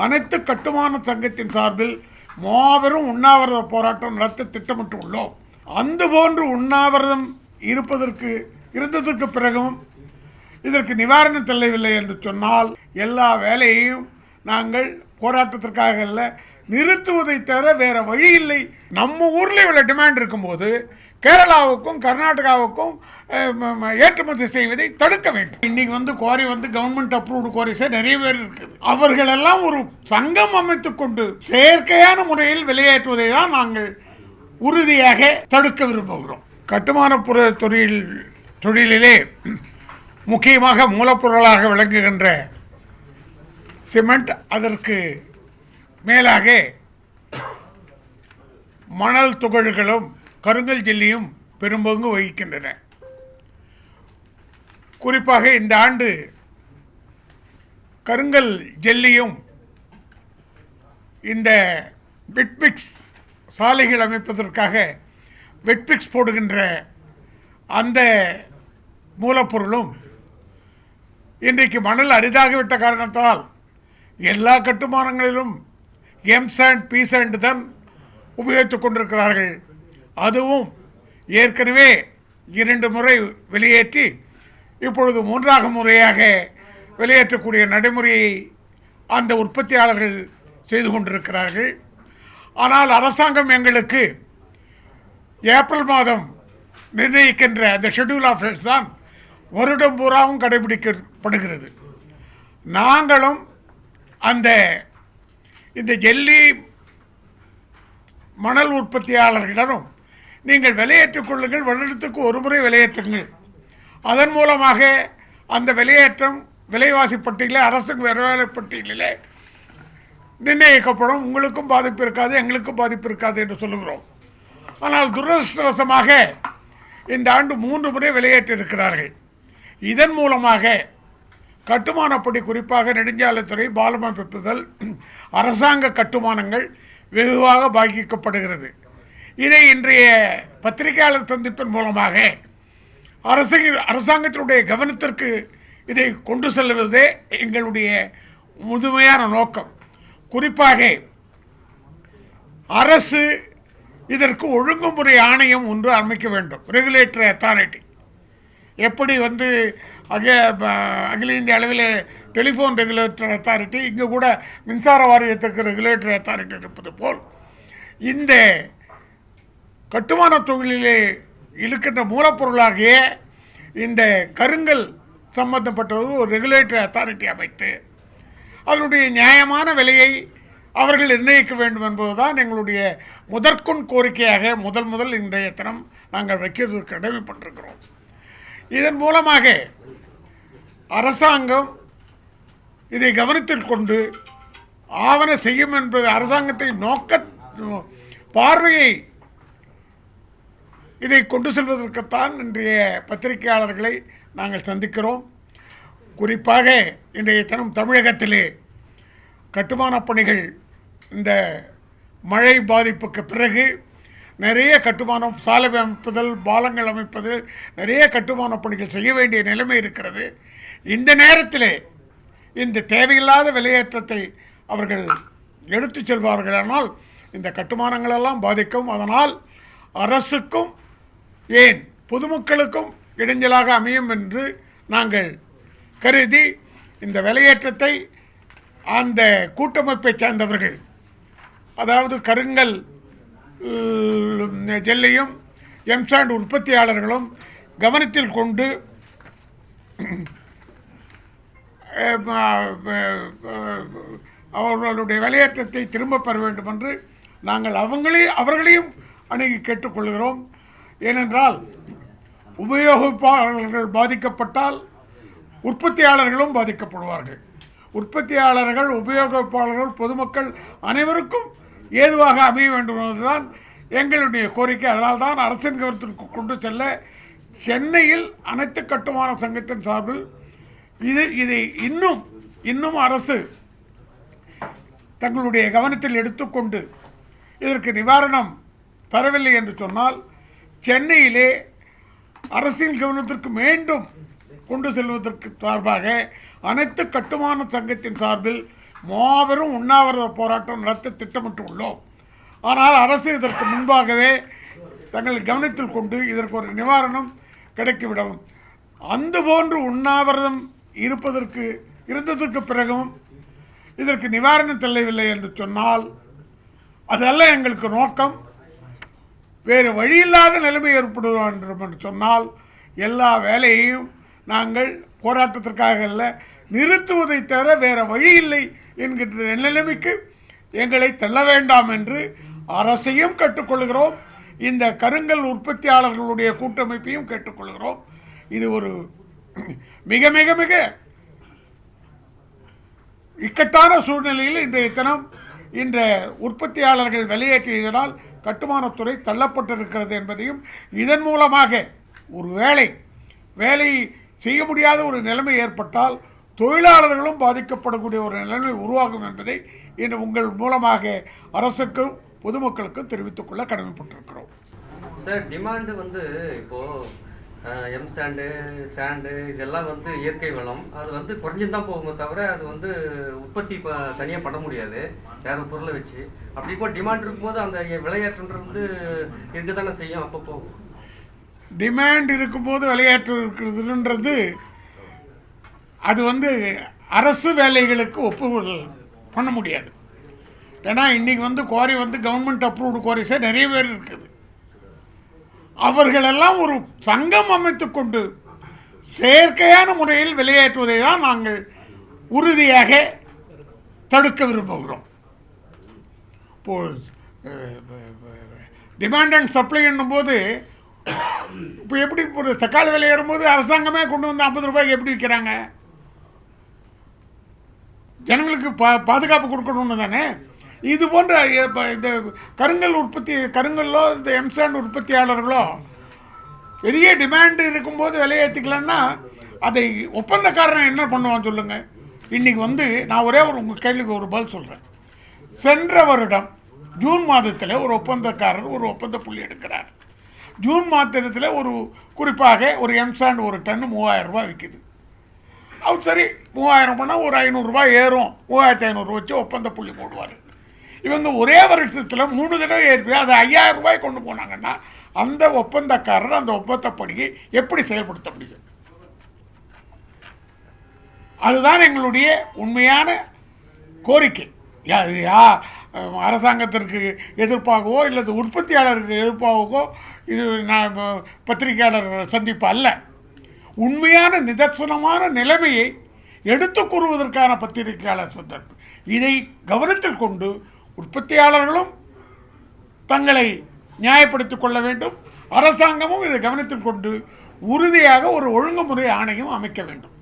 அனைத்து கட்டுமான சங்கத்தின் சார்பில் மாபெரும் உண்ணாவிரத போராட்டம் நடத்த திட்டமிட்டு உள்ளோம் அந்த போன்று உண்ணாவிரதம் இருப்பதற்கு இருந்ததற்கு பிறகும் இதற்கு நிவாரணம் தெரியவில்லை என்று சொன்னால் எல்லா வேலையையும் நாங்கள் போராட்டத்திற்காக இல்லை நிறுத்துவதை தவிர வேற வழி இல்லை. நம்ம ஊரில் இவ்வளோ டிமாண்ட் இருக்கும்போது கேரளாவுக்கும் கர்நாடகாவுக்கும் ஏற்றுமதி செய்வதை தடுக்க வேண்டும். இன்னைக்கு வந்து கோரி வந்து கவர்மெண்ட் அப்ரூவ்டு கோரிஸே நிறைய பேர் இருக்குது. அவர்களெல்லாம் ஒரு சங்கம் அமைத்து கொண்டு செயற்கையான முறையில் வெளியேற்றுவதை தான் நாங்கள் உறுதியாக தடுக்க விரும்புகிறோம். கட்டுமானப்புற தொழில் தொழிலிலே முக்கியமாக மூலப்பொருளாக விளங்குகின்ற சிமெண்ட் அதற்கு மேலாக மணல் துகள்களும் கருங்கல் ஜெல்லியும் பெரும்பங்கு வகிக்கின்றன. குறிப்பாக இந்த ஆண்டு கருங்கல் ஜெல்லியும் இந்த வெட்பிக்ஸ் சாலைகள் அமைப்பதற்காக வெட்பிக்ஸ் போடுகின்ற அந்த மூலப்பொருளும் இன்றைக்கு மணல் அரிதாகிவிட்ட காரணத்தால் எல்லா கட்டுமானங்களிலும் எம் சாண்ட் பி சாண்ட் தான் உபயோகித்துக் கொண்டிருக்கிறார்கள். அதுவும் ஏற்கனவே இரண்டு முறை வெளியேற்றி இப்பொழுது மூன்றாக முறையாக வெளியேற்றக்கூடிய நடைமுறையை அந்த உற்பத்தியாளர்கள் செய்து கொண்டிருக்கிறார்கள். ஆனால் அரசாங்கம் எங்களுக்கு ஏப்ரல் மாதம் நிர்ணயிக்கின்ற அந்த ஷெட்யூல் ஆஃப் ரேட்ஸ் தான் வருடம் பூராவும் கடைபிடிக்கப்படுகிறது. நாங்களும் அந்த இந்த ஜெல்லி மணல் உற்பத்தியாளர்களிடம் நீங்கள் விலையேற்றுக் கொள்ளுங்கள் வருடத்துக்கு ஒரு முறை விலையேற்றுங்கள். அதன் மூலமாக அந்த விலையேற்றம் விலைவாசி பட்டியலில் அரசுக்கு விலைவாசி பட்டியலில் நிர்ணயிக்கப்படும். உங்களுக்கும் பாதிப்பு இருக்காது எங்களுக்கும் பாதிப்பு இருக்காது என்று சொல்லுகிறோம். ஆனால் துரதிருஷ்டவசமாக இந்த ஆண்டு மூன்று முறை விலையேற்றிருக்கிறார்கள். இதன் மூலமாக கட்டுமானப்படி குறிப்பாக நெடுஞ்சாலைத்துறை பாலம் அரசாங்க கட்டுமானங்கள் வெகுவாக பாதிக்கப்படுகிறது இதை இன்றைய பத்திரிகையாளர் சந்திப்பின் மூலமாக அரசு அரசாங்கத்தினுடைய கவனத்திற்கு இதை கொண்டு செல்வதே எங்களுடைய முழுமையான நோக்கம். குறிப்பாக அரசு இதற்கு ஒழுங்குமுறை ஆணையம் ஒன்று அமைக்க வேண்டும். ரெகுலேட்டரி அத்தாரிட்டி எப்படி வந்து அக அகில இந்திய அளவில் டெலிஃபோன் ரெகுலேட்டரி அத்தாரிட்டி இங்கே கூட மின்சார வாரியத்துக்கு ரெகுலேட்டரி அத்தாரிட்டி இருப்பது போல் இந்த கட்டுமான தொழிலிலே இருக்கின்ற மூலப்பொருளாகிய இந்த கருங்கல் சம்பந்தப்பட்டது ஒரு ரெகுலேட்டரி அத்தாரிட்டி அமைத்து அதனுடைய நியாயமான விலையை அவர்கள் நிர்ணயிக்க வேண்டும் என்பதுதான் எங்களுடைய முதற்கொண் கோரிக்கையாக முதல் முதல் இன்றைய தினம் நாங்கள் வைக்கிறதுக்கு கடமைப்பட்டிருக்கிறோம் இதன் மூலமாக அரசாங்கம் இதை கவனத்தில் கொண்டு ஆவண செய்யும் என்பது அரசாங்கத்தை நோக்க பார்வையை இதை கொண்டு செல்வதற்குத்தான் இன்றைய பத்திரிகையாளர்களை நாங்கள் சந்திக்கிறோம். குறிப்பாக இன்றைய தினம் தமிழகத்திலே கட்டுமானப் பணிகள் இந்த மழை பாதிப்புக்கு பிறகு நிறைய கட்டுமானம் சாலை அமைப்புதல் பாலங்கள் அமைப்பது நிறைய கட்டுமானப் பணிகள் செய்ய வேண்டிய நிலைமை இருக்கிறது. இந்த நேரத்திலே இந்த தேவையில்லாத விலையேற்றத்தை அவர்கள் எடுத்துச் செல்வார்களானால் இந்த கட்டுமானங்களெல்லாம் பாதிக்கும். அதனால் அரசுக்கும் ஏன் பொதுமக்களுக்கும் இடைஞ்சலாக அமையும் என்று நாங்கள் கருதி இந்த விலையேற்றத்தை அந்த கூட்டமைப்பைச் சேர்ந்தவர்கள் அதாவது கருங்கல் ஜெல்லையும் எம்சாண்ட் உற்பத்தியாளர்களும் கவனத்தில் கொண்டு அவர்களுடைய விலையேற்றத்தை திரும்ப பெற வேண்டும் என்று நாங்கள் அவங்களே அவர்களையும் அணுகி கேட்டுக்கொள்கிறோம். ஏனென்றால் உபயோகிப்பாளர்கள் பாதிக்கப்பட்டால் உற்பத்தியாளர்களும் பாதிக்கப்படுவார்கள். உற்பத்தியாளர்கள் உபயோகிப்பாளர்கள் பொதுமக்கள் அனைவருக்கும் ஏதுவாக அமைய வேண்டும் என்பதுதான் எங்களுடைய கோரிக்கை. அதனால்தான் அரசின் கவனத்திற்கு கொண்டு செல்ல சென்னையில் அனைத்து கட்டுமான சங்கத்தின் சார்பில் இது இதை இன்னும் இன்னும் அரசு தங்களுடைய கவனத்தில் எடுத்துக்கொண்டு இதற்கு நிவாரணம் தரவில்லை என்று சொன்னால் சென்னையிலே அரசின் கவனத்திற்கு மீண்டும் கொண்டு செல்வதற்கு சார்பாக அனைத்து கட்டுமான சங்கத்தின் சார்பில் மாபெரும் உண்ணாவிரத போராட்டம் நடத்த திட்டமிட்டு உள்ளோம் ஆனால் அரசு இதற்கு முன்பாகவே தங்கள் கவனத்தில் கொண்டு இதற்கு ஒரு நிவாரணம் கிடைக்கிவிடும் அந்த போன்று உண்ணாவிரதம் இருப்பதற்கு இருந்ததற்கு பிறகும் இதற்கு நிவாரணம் தெரியவில்லை என்று சொன்னால் அதெல்லாம் எங்களுக்கு நோக்கம் வேறு வழியில்லாத நிலைமை ஏற்படுவோம் என்று சொன்னால் எல்லா வேலையையும் நாங்கள் போராட்டத்திற்காக அல்ல நிறுத்துவதை தவிர வேறு வழி இல்லை என்கின்ற நிலைமைக்கு எங்களை தள்ள வேண்டாம் என்று அரசையும் கேட்டுக்கொள்கிறோம். இந்த கருங்கல் உற்பத்தியாளர்களுடைய கூட்டமைப்பையும் கேட்டுக்கொள்கிறோம். இது ஒரு மிக மிக மிக இக்கட்டான சூழ்நிலையில் இன்றைய தினம் இன்று உற்பத்தியாளர்கள் வெளியேற்றியதனால் கட்டுமானத்துறை தள்ளப்பட்டிருக்கிறது என்பதையும் இதன் மூலமாக ஒரு வேலை வேலை செய்ய முடியாத ஒரு நிலைமை ஏற்பட்டால் தொழிலாளர்களும் பாதிக்கப்படக்கூடிய ஒரு நிலைமை உருவாகும் என்பதை இன்று உங்கள் மூலமாக அரசுக்கும் பொதுமக்களுக்கும் தெரிவித்துக் கொள்ள கடமைப்பட்டிருக்கிறோம். சார் டிமாண்டு வந்து இப்போ எம் சாண்டு சாண்டு இதெல்லாம் வந்து இயற்கை வளம். அது வந்து குறைஞ்சுன்னு தான் போகுமே தவிர அது வந்து உற்பத்தி இப்போ தனியாக பண்ண முடியாது. வேற பொருளை வச்சு. அப்படி இப்போ டிமாண்ட் இருக்கும்போது அந்த விளையாட்டுன்றது வந்து இருக்க தானே செய்யும் அப்போ போகும். டிமாண்ட் இருக்கும்போது விளையாட்டு இருக்கிறதுன்றது அது வந்து அரசு வேலைகளுக்கு ஒப்புதல் பண்ண முடியாது. ஏன்னா இன்றைக்கி வந்து குவாரி வந்து கவர்மெண்ட் அப்ரூவ்டு குவாரிஸே நிறைய பேர் இருக்குது. அவர்களெல்லாம் ஒரு சங்கம் அமைத்து கொண்டு செயற்கையான முறையில் வெளியேற்றுவதை தான் நாங்கள் உறுதியாக தடுக்க விரும்புகிறோம். இப்போ டிமாண்ட் அண்ட் சப்ளை என்னும்போது இப்போ எப்படி ஒரு தக்காளி விலை ஏறும்போது அரசாங்கமே கொண்டு வந்து ஐம்பது ரூபாய்க்கு எப்படி விற்கிறாங்க? ஜனங்களுக்கு பா பாதுகாப்பு கொடுக்கணும்னு தானே? இது போன்ற இப்போ இந்த கருங்கல் உற்பத்தி கருங்கல்லோ இந்த எம்சாண்ட் உற்பத்தியாளர்களோ பெரிய டிமாண்டு இருக்கும்போது விலையேற்றிக்கலன்னா அதை ஒப்பந்தக்காரன் என்ன பண்ணுவான் சொல்லுங்கள் இன்றைக்கி வந்து நான் ஒரே ஒரு உங்கள் கேள்விக்கு ஒரு பதில் சொல்கிறேன் சென்ற வருடம் ஜூன் மாதத்தில் ஒரு ஒப்பந்தக்காரர் ஒரு ஒப்பந்த புள்ளி எடுக்கிறார். ஜூன் மாதத்தில் ஒரு குறிப்பாக ஒரு எம்சாண்ட் ஒரு டன்னு மூவாயிரம் ரூபாய் விற்கிது அவர் சரி மூவாயிரம் பண்ணால் ஒரு ஐநூறுரூவா ஏறும். மூவாயிரத்தி ஐநூறு வச்சு ஒப்பந்த புள்ளி போடுவார். இவங்க ஒரே வருஷத்தில் மூணு தடவை ஏற்பி அது ஐயாயிரம் ரூபாய் கொண்டு போனாங்கன்னா அந்த ஒப்பந்தக்காரர் அந்த ஒப்பந்தப்படியை எப்படி செயல்படுத்த முடியும்? அதுதான் எங்களுடைய உண்மையான கோரிக்கை. யா- யா அரசாங்கத்திற்கு எதிர்ப்பாகவோ இல்லது உற்பத்தியாளருக்கு எதிர்ப்பாகவோ இது நான் பத்திரிகையாளர் சந்திப்பு அல்ல. உண்மையான நிதர்சனமான நிலைமையை எடுத்து கூறுவதற்கான பத்திரிகையாளர் சந்தர்ப்பம் இதை கவனத்தில் கொண்டு உற்பத்தியாளர்களும் தங்களை நியாயப்படுத்திக் கொள்ள வேண்டும். அரசாங்கமும் இதை கவனத்தில் கொண்டு உறுதியாக ஒரு ஒழுங்குமுறை ஆணையம் அமைக்க வேண்டும்.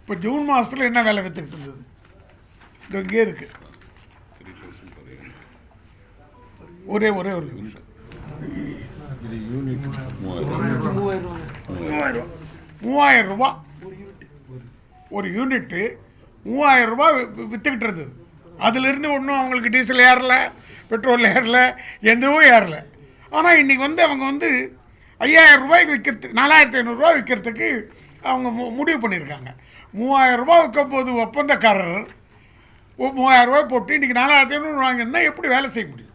இப்போ ஜூன் மாதத்தில் என்ன வேலை வித்துக்கிட்டு இருந்தது? இது இங்கே இருக்கு. ஒரே ஒரே ஒரு நிமிஷம். மூவாயிரம் மூவாயிரம் மூவாயிரம் ஒரு யூனிட்டு மூவாயிரம் ரூபா வித்துக்கிட்டு இருந்தது அதுலேருந்து ஒன்றும் அவங்களுக்கு டீசல் ஏறல பெட்ரோல் ஏறல எதுவும் ஏறல. ஆனால் இன்றைக்கி வந்து அவங்க வந்து ஐயாயிரம் ரூபாய்க்கு விற்கிறது நாலாயிரத்தி ஐநூறுரூவா விற்கிறதுக்கு அவங்க மு- முடிவு பண்ணியிருக்காங்க. மூவாயிரம் ரூபா விற்கும் போது ஒப்பந்தக்காரர் மூவாயிரம் ரூபாய் போட்டு இன்றைக்கி நாலாயிரத்தி ஐநூறு வாங்கியிருந்தால் எப்படி வேலை செய்ய முடியும்?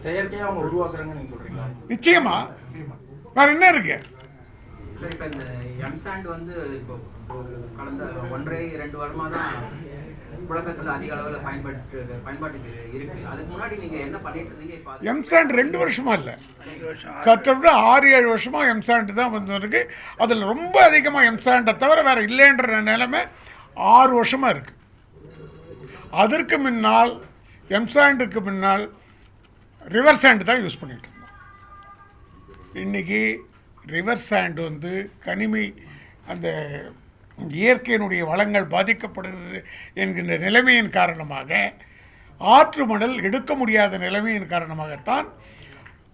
செயற்கையாக அவங்க உருவாக்குறாங்கன்னு நீங்கள் சொல்கிறீங்களா நிச்சயமா. வேற என்ன இருக்கு? சார் இப்போ இந்த எம்சாண்ட் வந்து இப்போ இப்போ கடந்த ஒன்றரை ரெண்டு வருமா தான் புழக்கத்தில் அதிக அளவில் பயன்பட்டு பயன்பாட்டுக்கு இருக்கு. அதுக்கு முன்னாடி நீங்க என்ன பண்ணிட்டு இருந்தீங்க? இப்போ அது- எம்சாண்ட் ரெண்டு வருஷமா இல்லை. விட ஆறு ஏழு வருஷமா எம்சாண்ட் தான் வந்துருக்கு. அதில் ரொம்ப அதிகமாக எம்சாண்டை தவிர வேற இல்லைன்ற நிலைமை ஆறு வருஷமா இருக்கு. அதற்கு முன்னால் எம்சாண்டுக்கு முன்னால் ரிவர் ஹேண்டு தான் யூஸ் பண்ணிட்டு இருந்தோம் இன்னைக்கு ரிவர் ஹேண்டு வந்து கனிமி அந்த இயற்கையினுடைய வளங்கள் பாதிக்கப்படுகிறது என்கின்ற நிலைமையின் காரணமாக ஆற்று மணல் எடுக்க முடியாத நிலைமையின் காரணமாகத்தான்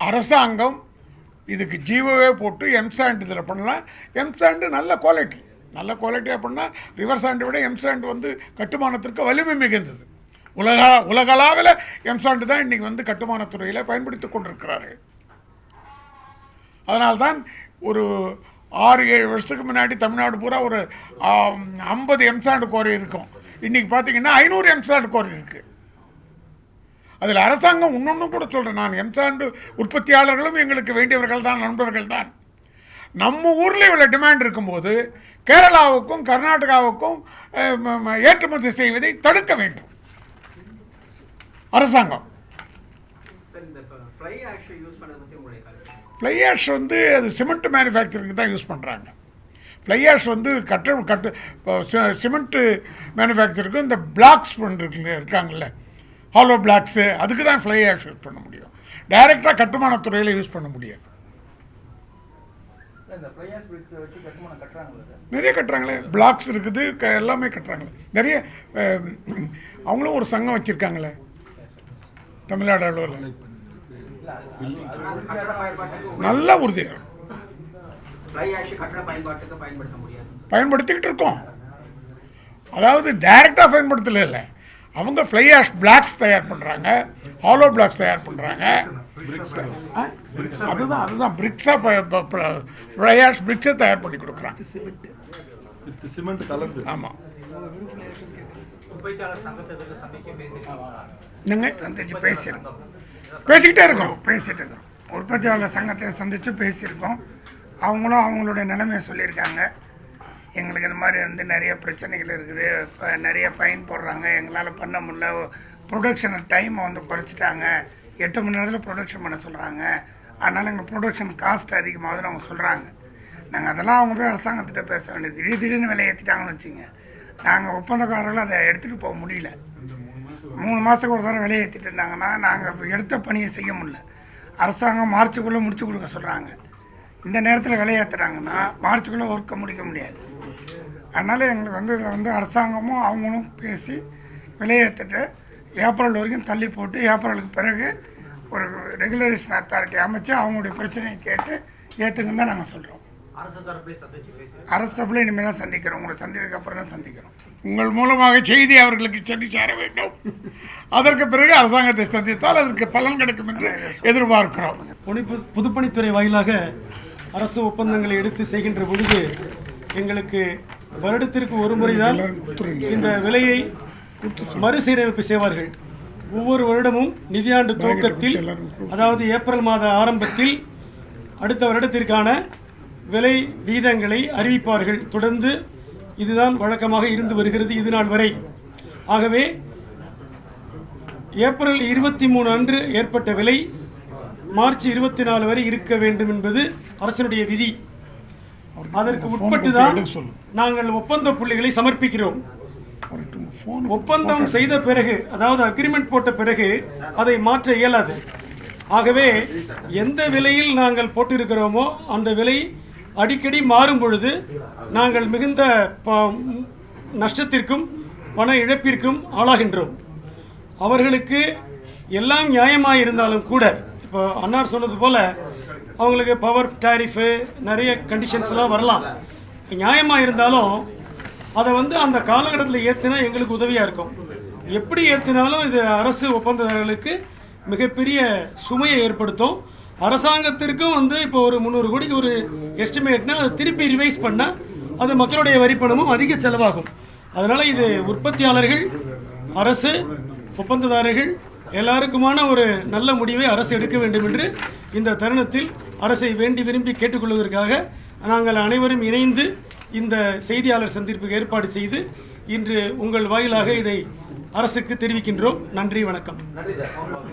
அரசாங்கம் இதுக்கு ஜீவவே போட்டு எம்சாண்ட் இதில் பண்ணலாம் எம்சாண்டு நல்ல குவாலிட்டி நல்ல குவாலிட்டியாக பண்ணால் ரிவர் சாண்டை விட எம்சாண்ட் வந்து கட்டுமானத்திற்கு வலிமை மிகுந்தது. உலக உலகளாவில் எம்சாண்டு தான் இன்றைக்கி வந்து கட்டுமானத்துறையில் பயன்படுத்தி கொண்டிருக்கிறார்கள் அதனால்தான் ஒரு ஆறு ஏழு வருஷத்துக்கு முன்னாடி தமிழ்நாடு பூரா ஒரு ஐம்பது எம்சாண்டு கோரி இருக்கும். இன்றைக்கி பார்த்தீங்கன்னா ஐநூறு எம்சாண்டு கோரி இருக்குது அதில் அரசாங்கம் இன்னொன்று கூட சொல்கிறேன் நான் எம்சாண்டு உற்பத்தியாளர்களும் எங்களுக்கு வேண்டியவர்கள் தான் நண்பர்கள் தான். நம்ம ஊரில் இவ்வளோ டிமாண்ட் இருக்கும்போது கேரளாவுக்கும் கர்நாடகாவுக்கும் ஏற்றுமதி செய்வதை தடுக்க வேண்டும். அரசாங்கம். ஃப்ளை ஆஷை வந்து அது சிமெண்ட் மேனுஃபேக்சரிங் தான் யூஸ் பண்ணுறாங்க ஃப்ளை ஆஷ் வந்து கட்ட கட்டு சிமெண்ட்டு மேனுஃபேக்சருக்கு இந்த பிளாக்ஸ் பண்ணுறது இருக்காங்கல்ல. ஹாலோ பிளாக்ஸு அதுக்கு தான் ஃப்ளை ஆஷ் யூஸ் பண்ண முடியும். டைரெக்டாக கட்டுமானத்துறையில் யூஸ் பண்ண முடியாது. நிறைய கட்டுறாங்களே. பிளாக்ஸ் இருக்குது க எல்லாமே கட்டுறாங்களே. நிறைய அவங்களும் ஒரு சங்கம் வச்சுருக்காங்களே. தமிழ்நாடு அளவில். நல்ல உறுதி. ஃப்ளை ஆஷ் கட்டட பயன்பாட்டுக்கு பயன்படுத்த முடியாது பயன்படுத்திக்கிட்டு இருக்கோம். அதாவது டைரெக்டாக பயன்படுத்தல இல்லை. அவங்க ஃப்ளை ஆஷ் பிளாக்ஸ் தயார் பண்ணுறாங்க ஹாலோ பிளாக்ஸ் தயார் பண்ணுறாங்க அதுதான் அதுதான். பிரிக்ஸாக ஃப்ளை ஆஷ் பிரிக்ஸை தயார் பண்ணி கொடுக்குறாங்க. ஆமாம் நீங்கள் சந்திச்சு பேசியிருக்கோம் பேசிக்கிட்டே இருக்கோம். பேசிகிட்டு இருக்கோம். உற்பத்தியாளர் சங்கத்தை சந்தித்து பேசியிருக்கோம். அவங்களும் அவங்களுடைய நிலைமையை சொல்லியிருக்காங்க. எங்களுக்கு இந்த மாதிரி வந்து நிறைய பிரச்சனைகள் இருக்குது. நிறைய ஃபைன் போடுறாங்க. எங்களால் பண்ண முடியல. ப்ரொடக்ஷன் டைமை வந்து குறைச்சிட்டாங்க. எட்டு மணி நேரத்தில் ப்ரொடக்ஷன் பண்ண சொல்கிறாங்க அதனால் எங்கள் ப்ரொடக்ஷன் காஸ்ட் அதிகமாகுதுன்னு அவங்க சொல்கிறாங்க நாங்கள் அதெல்லாம் அவங்க போய் அரசாங்கத்திட்ட பேச வேண்டியது. திடீர் திடீர்னு விலை ஏற்றிட்டாங்கன்னு வச்சுங்க நாங்கள் ஒப்பந்தக்காரர்கள் அதை எடுத்துகிட்டு போக முடியல. மூணு மாதத்துக்கு ஒரு தடவை விலையை ஏற்றிட்டு இருந்தாங்கன்னா நாங்கள் எடுத்த பணியை செய்ய முடியல. அரசாங்கம் மார்ச்சுக்குள்ளே முடிச்சு கொடுக்க சொல்கிறாங்க இந்த நேரத்தில் விலை ஏற்றுறாங்கன்னா மார்ச்சுக்குள்ளே ஒர்க்கை முடிக்க முடியாது. அதனால் எங்களுக்கு வந்து இதை வந்து அரசாங்கமும் அவங்களும் பேசி விலையேற்றிட்டு ஏப்ரல் வரைக்கும் தள்ளி போட்டு ஏப்ரலுக்கு பிறகு ஒரு ரெகுலரேஷன் அத்தாரிட்டி அமைச்சு அவங்களுடைய பிரச்சனையை கேட்டு ஏற்றுக்குன்னு தான் நாங்கள் சொல்கிறோம் அரசு சபையில் இனிமேல் தான் சந்திக்கிறோம். உங்களை சந்தித்ததுக்கு அப்புறம் தான் சந்திக்கிறோம். உங்கள் மூலமாக செய்தி அவர்களுக்கு சென்று சேர வேண்டும். அதற்கு பிறகு அரசாங்கத்தை சந்தித்தால் அதற்கு பலன் கிடைக்கும் என்று எதிர்பார்க்கிறோம். பொனிப்பு பொதுப்பணித்துறை வாயிலாக அரசு ஒப்பந்தங்களை எடுத்து செய்கின்ற பொழுது எங்களுக்கு வருடத்திற்கு ஒரு முறைதான் இந்த விலையை மறுசீரமைப்பு செய்வார்கள். ஒவ்வொரு வருடமும் நிதியாண்டு துவக்கத்தில் அதாவது ஏப்ரல் மாத ஆரம்பத்தில் அடுத்த வருடத்திற்கான விலை வீதங்களை அறிவிப்பார்கள். தொடர்ந்து இதுதான் வழக்கமாக இருந்து வருகிறது இது நாள் வரை. ஆகவே ஏப்ரல் இருபத்தி மூணு அன்று ஏற்பட்ட விலை மார்ச் இருபத்தி நாலு வரை இருக்க வேண்டும் என்பது அரசினுடைய விதி. அதற்கு உட்பட்டு தான் நாங்கள் ஒப்பந்த புள்ளிகளை சமர்ப்பிக்கிறோம். ஒப்பந்தம் செய்த பிறகு அதாவது அக்ரிமெண்ட் போட்ட பிறகு அதை மாற்ற இயலாது. ஆகவே எந்த விலையில் நாங்கள் போட்டிருக்கிறோமோ அந்த விலை அடிக்கடி மாறும் பொழுது நாங்கள் மிகுந்த ப- நஷ்டத்திற்கும் பண இழப்பிற்கும் ஆளாகின்றோம். அவர்களுக்கு எல்லாம் நியாயமாக இருந்தாலும் கூட இப்போ அன்னார் சொன்னது போல் அவங்களுக்கு பவர் டேரிஃபு நிறைய கண்டிஷன்ஸ்லாம் வரலாம். நியாயமாக இருந்தாலும் அதை வந்து அந்த காலகட்டத்தில் ஏற்றினா எங்களுக்கு உதவியாக இருக்கும். எப்படி ஏற்றினாலும் இது அரசு ஒப்பந்ததாரர்களுக்கு மிகப்பெரிய சுமையை ஏற்படுத்தும். அரசாங்கத்திற்கும் வந்து இப்போ ஒரு முந்நூறு கோடிக்கு ஒரு எஸ்டிமேட்னா அதை திருப்பி ரிவைஸ் பண்ணால் அது மக்களுடைய வரிப்பணமும் அதிக செலவாகும். அதனால் இது உற்பத்தியாளர்கள் அரசு ஒப்பந்ததாரர்கள் எல்லாருக்குமான ஒரு நல்ல முடிவை அரசு எடுக்க வேண்டும் என்று இந்த தருணத்தில் அரசை வேண்டி விரும்பி கேட்டுக்கொள்வதற்காக நாங்கள் அனைவரும் இணைந்து இந்த செய்தியாளர் சந்திப்புக்கு ஏற்பாடு செய்து இன்று உங்கள் வாயிலாக இதை அரசுக்கு தெரிவிக்கின்றோம். நன்றி வணக்கம்.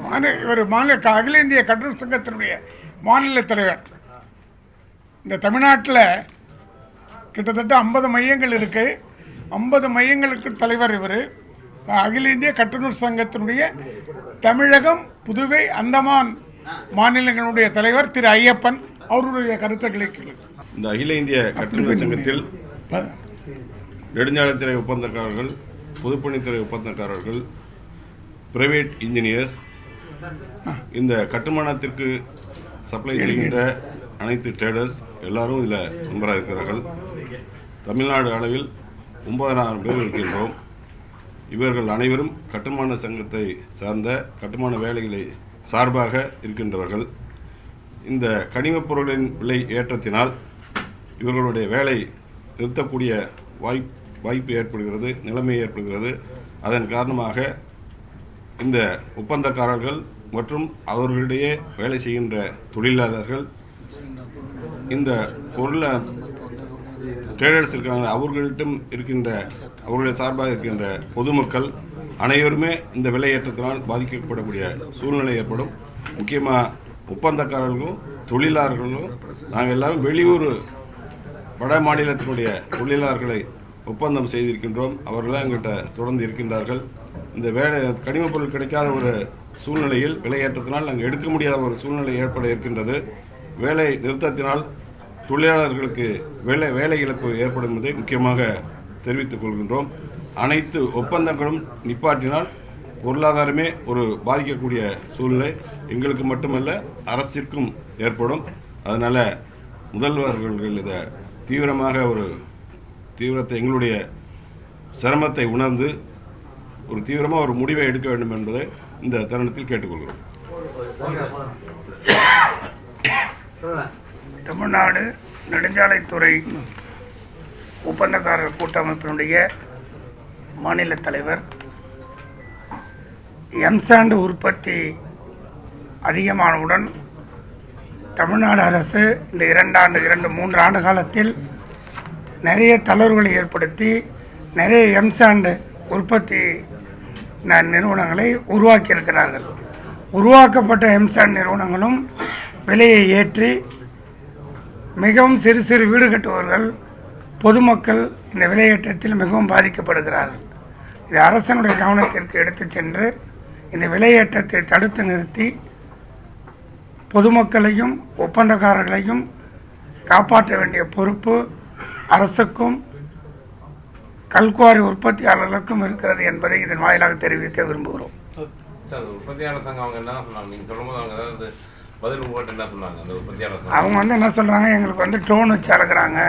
மாநில இவர் மாநில அகில இந்திய கட்டண சங்கத்தினுடைய மாநில தலைவர். இந்த தமிழ்நாட்டில் கிட்டத்தட்ட ஐம்பது மையங்கள் இருக்கு. ஐம்பது மையங்களுக்கு தலைவர் இவர். அகில இந்திய கட்டுநர் சங்கத்தினுடைய தமிழகம் புதுவை அந்தமான் மாநிலங்களுடைய தலைவர் திரு ஐயப்பன் அவருடைய கருத்துக்களை இந்த அகில இந்திய கட்டுநர் சங்கத்தில் நெடுஞ்சாலைத்துறை ஒப்பந்தக்காரர்கள் பொதுப்பணித்துறை ஒப்பந்தக்காரர்கள் பிரைவேட் இன்ஜினியர்ஸ் இந்த கட்டுமானத்திற்கு சப்ளை செய்கின்ற அனைத்து ட்ரேடர்ஸ் எல்லாரும் இதில் மெம்பராக இருக்கிறார்கள். தமிழ்நாடு அளவில் ஒன்பதனாயிரம் பேர் இருக்கின்றோம். இவர்கள் அனைவரும் கட்டுமான சங்கத்தை சார்ந்த கட்டுமான வேலைகளை சார்பாக இருக்கின்றவர்கள். இந்த கனிமப் பொருளின் விலை ஏற்றத்தினால் இவர்களுடைய வேலை நிறுத்தக்கூடிய வாய்ப்பு வாய்ப்பு ஏற்படுகிறது நிலைமை ஏற்படுகிறது. அதன் காரணமாக இந்த ஒப்பந்தக்காரர்கள் மற்றும் அவர்களிடையே வேலை செய்கின்ற தொழிலாளர்கள் இந்த பொருளை ட்ரேடர்ஸ் இருக்காங்க அவர்களிட்டும் இருக்கின்ற அவர்களுடைய சார்பாக இருக்கின்ற பொதுமக்கள் அனைவருமே இந்த விலையேற்றத்தினால் பாதிக்கப்படக்கூடிய சூழ்நிலை ஏற்படும். முக்கியமாக ஒப்பந்தக்காரர்களும் தொழிலாளர்களும் நாங்கள் எல்லாரும் வெளியூர் வட மாநிலத்தினுடைய தொழிலாளர்களை ஒப்பந்தம் செய்திருக்கின்றோம். அவர்கள் எங்கிட்ட தொடர்ந்து இருக்கின்றார்கள். இந்த வேலை கனிமப் பொருள் கிடைக்காத ஒரு சூழ்நிலையில் விலையேற்றத்தினால் நாங்கள் எடுக்க முடியாத ஒரு சூழ்நிலை ஏற்பட இருக்கின்றது. வேலை நிறுத்தத்தினால் தொழிலாளர்களுக்கு வேலை வேலை இழப்பு ஏற்படும் என்பதை முக்கியமாக தெரிவித்துக் கொள்கின்றோம். அனைத்து ஒப்பந்தங்களும் நிப்பாட்டினால் பொருளாதாரமே ஒரு பாதிக்கக்கூடிய சூழ்நிலை எங்களுக்கு மட்டுமல்ல அரசிற்கும் ஏற்படும். அதனால் முதல்வர்கள் இதை தீவிரமாக ஒரு தீவிரத்தை எங்களுடைய சிரமத்தை உணர்ந்து ஒரு தீவிரமாக ஒரு முடிவை எடுக்க வேண்டும் என்பதை இந்த தருணத்தில் கேட்டுக்கொள்கிறோம். தமிழ்நாடு நெடுஞ்சாலைத்துறை ஒப்பந்தக்காரர் கூட்டமைப்பினுடைய மாநில தலைவர் எம்சாண்டு உற்பத்தி அதிகமானவுடன் தமிழ்நாடு அரசு இந்த இரண்டாண்டு இரண்டு மூன்று ஆண்டு காலத்தில் நிறைய தளர்வுகளை ஏற்படுத்தி நிறைய எம்சாண்டு உற்பத்தி ந- நிறுவனங்களை உருவாக்கியிருக்கிறார்கள். உருவாக்கப்பட்ட எம்சாண்ட் நிறுவனங்களும் விலையை ஏற்றி மிகவும் சிறு சிறு வீடு கட்டுபவர்கள் பொதுமக்கள் இந்த விலையேற்றத்தில் மிகவும் பாதிக்கப்படுகிறார்கள். இது அரசனுடைய கவனத்திற்கு எடுத்துச் சென்று இந்த விலையேற்றத்தை தடுத்து நிறுத்தி பொதுமக்களையும் ஒப்பந்தக்காரர்களையும் காப்பாற்ற வேண்டிய பொறுப்பு அரசுக்கும் கல்குவாரி உற்பத்தியாளர்களுக்கும் இருக்கிறது என்பதை இதன் வாயிலாக தெரிவிக்க விரும்புகிறோம். உற்பத்தியாளர் சங்கம் அவங்க என்ன சொன்னாங்க? நீங்கள் சொல்லும்போது ஏதாவது வந்து என்ன சொல்கிறாங்க எங்களுக்கு வந்து ட்ரோன் வச்சு அளக்குறாங்க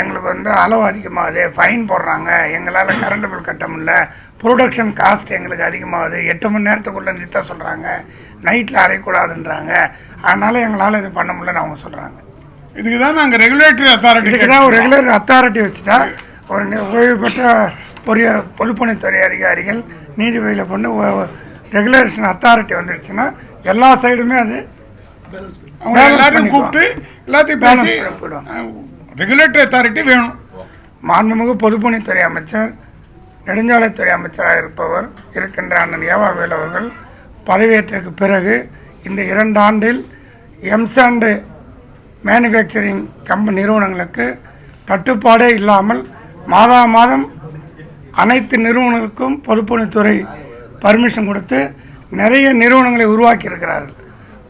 எங்களுக்கு வந்து அளவு அதிகமாகுது ஃபைன் போடுறாங்க. எங்களால் கரண்ட் பில் கட்ட முடியல. ப்ரொடக்ஷன் காஸ்ட் எங்களுக்கு அதிகமாகுது. எட்டு மணி நேரத்துக்குள்ளே நிறுத்த சொல்கிறாங்க நைட்டில் அரைக்கூடாதுன்றாங்க. அதனால் எங்களால் இது பண்ண முடியலன்னு அவங்க சொல்கிறாங்க இதுக்கு தான் நாங்கள் ரெகுலேட்டரி அத்தாரிட்டி இதுக்கு தான் ஒரு ரெகுலர் அத்தாரிட்டி வச்சுட்டா ஒரு ஓய்வு பெற்ற பொறிய பொதுப்பணித்துறை அதிகாரிகள் நீதிபதியில் பண்ணி ரெகுலேஷன் அத்தாரிட்டி வந்துருச்சுன்னா எல்லா சைடுமே அது அவங்க எல்லாரையும். கூப்பிட்டு எல்லாத்தையும் பேசி. ரெகுலேட்டரி அத்தாரிட்டி வேணும் மாண்புமிகு பொதுப்பணித்துறை அமைச்சர் நெடுஞ்சாலைத்துறை அமைச்சராக இருப்பவர் இருக்கின்ற அண்ணன் ஏவாவேல் அவர்கள் பதவியேற்றக்கு பிறகு இந்த இரண்டு ஆண்டில் எம்சாண்டு மேனுஃபேக்சரிங் கம்பெனி நிறுவனங்களுக்கு தட்டுப்பாடே இல்லாமல் மாதா மாதம் அனைத்து நிறுவனங்களுக்கும் பொதுப்பணித்துறை பர்மிஷன் கொடுத்து நிறைய நிறுவனங்களை உருவாக்கியிருக்கிறார்கள்.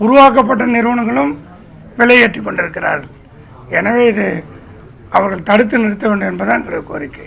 உருவாக்கப்பட்ட நிறுவனங்களும் விலையேற்றி கொண்டிருக்கிறார்கள். எனவே இது அவர்கள் தடுத்து நிறுத்த வேண்டும் என்பதுதான் எங்களுடைய கோரிக்கை.